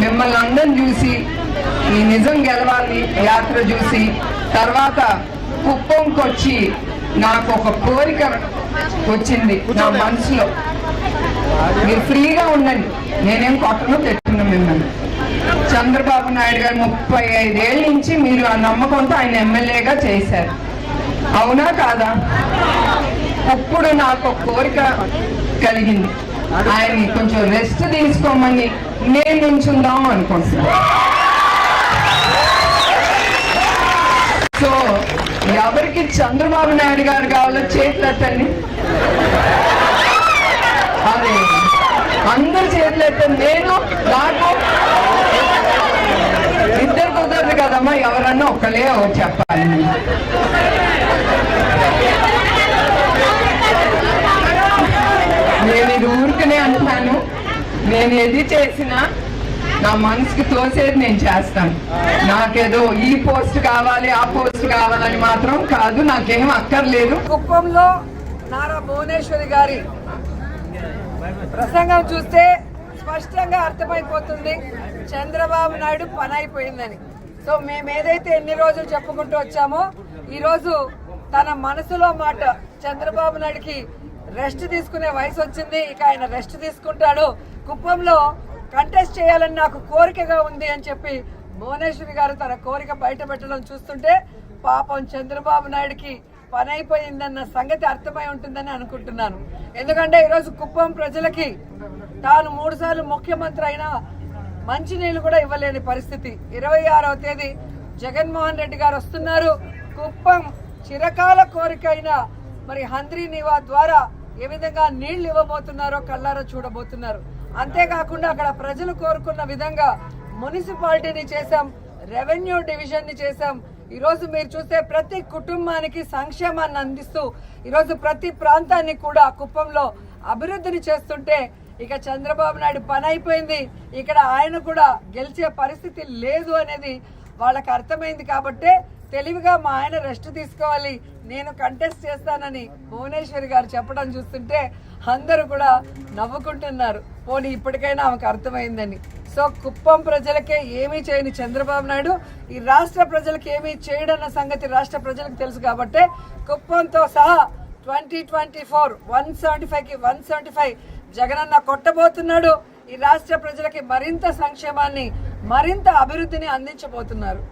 మిమ్మల్ని అందరం చూసి ఈ నిజం గెలవాలి యాత్ర చూసి తర్వాత కుప్పంకొచ్చి నాకు ఒక కోరిక వచ్చింది నా మనసులో. మీరు ఫ్రీగా ఉండండి. నేనేం కొట్టను తెట్టున్నా మిమ్మల్ని. చంద్రబాబు నాయుడు గారు ముప్పై ఐదేళ్ళ నుంచి మీరు ఆ నమ్మకంతో ఆయన ఎమ్మెల్యేగా చేశారు. అవునా కాదా? ఇప్పుడు నాకు ఒక కోరిక కలిగింది. ఆయన కొంచెం రెస్ట్ తీసుకోమని నేను నుంచుందాం అనుకుంటున్నాను సో ఎవరికి చంద్రబాబు నాయుడు గారు కావాలో చేతులెత్తండి అది అదే అందరు చేతులెత్తండి నేను నాకు ఇద్దరు కుదరదు కదమ్మా ఎవరన్నా ఒక్కలే ఒకటి చెప్పాలి. నేను అంటున్నాను నేను ఏది చేసినా నా మనసుకి తోసేది నేను చేస్తాను. నాకేదో ఈ పోస్ట్ కావాలి ఆ పోస్ట్ కావాలని మాత్రం కాదు నాకేం అక్కర్లేదు. కుప్పంలో నారా భువనేశ్వరి గారి ప్రసంగం చూస్తే స్పష్టంగా అర్థమైపోతుంది. చంద్రబాబు నాయుడు పని అయిపోయిందని. సో మేము ఏదైతే ఎన్ని రోజులు చెప్పుకుంటూ వచ్చామో ఈరోజు తన మనసులో మాట చంద్రబాబు నాయుడికి రెస్ట్ తీసుకునే వయసు వచ్చింది. ఇక ఆయన రెస్ట్ తీసుకుంటాడు. కుప్పంలో కంటెస్ట్ చేయాలని నాకు కోరికగా ఉంది అని చెప్పి భువనేశ్వరి గారు తన కోరిక బయట పెట్టడం చూస్తుంటే పాపం చంద్రబాబు నాయుడికి పని అయిపోయిందన్న సంగతి అర్థమై ఉంటుందని అనుకుంటున్నాను. ఎందుకంటే ఈరోజు కుప్పం ప్రజలకి తాను మూడుసార్లు ముఖ్యమంత్రి అయినా మంచినీళ్ళు కూడా ఇవ్వలేని పరిస్థితి. ఇరవై ఆరవ తేదీ జగన్మోహన్ రెడ్డి గారు వస్తున్నారు. కుప్పం చిరకాల కోరిక మరి హంద్రీ నివా ద్వారా ఏ విధంగా నీళ్ళు ఇవ్వబోతున్నారో కళ్ళారా చూడబోతున్నారు. అంతేకాకుండా అక్కడ ప్రజలు కోరుకున్న విధంగా మున్సిపాలిటీని చేశాం రెవెన్యూ డివిజన్ని చేశాం. ఈరోజు మీరు చూస్తే ప్రతి కుటుంబానికి సంక్షేమాన్ని అందిస్తూ ఈరోజు ప్రతి ప్రాంతాన్ని కూడా కుప్పంలో అభివృద్ధిని చేస్తుంటే ఇక చంద్రబాబు నాయుడు పని అయిపోయింది. ఇక్కడ ఆయన కూడా గెలిచే పరిస్థితి లేదు అనేది వాళ్ళకి అర్థమైంది కాబట్టే తెలివిగా మా ఆయన రెస్ట్ తీసుకోవాలి. నేను కంటెస్ట్ చేస్తానని భువనేశ్వరి గారు చెప్పడం చూస్తుంటే అందరూ కూడా నవ్వుకుంటున్నారు. పోనీ ఇప్పటికైనా ఆమెకు అర్థమైందని. సో కుప్పం ప్రజలకే ఏమీ చేయని చంద్రబాబు నాయుడు ఈ రాష్ట్ర ప్రజలకు ఏమీ చేయడన్న సంగతి రాష్ట్ర ప్రజలకు తెలుసు కాబట్టే కుప్పంతో సహా twenty twenty four one seventy ఫైవ్కి వన్ సెవెంటీ ఫైవ్ జగనన్న కొట్టబోతున్నాడు. ఈ రాష్ట్ర ప్రజలకి మరింత సంక్షేమాన్ని మరింత అభివృద్ధిని అందించబోతున్నారు.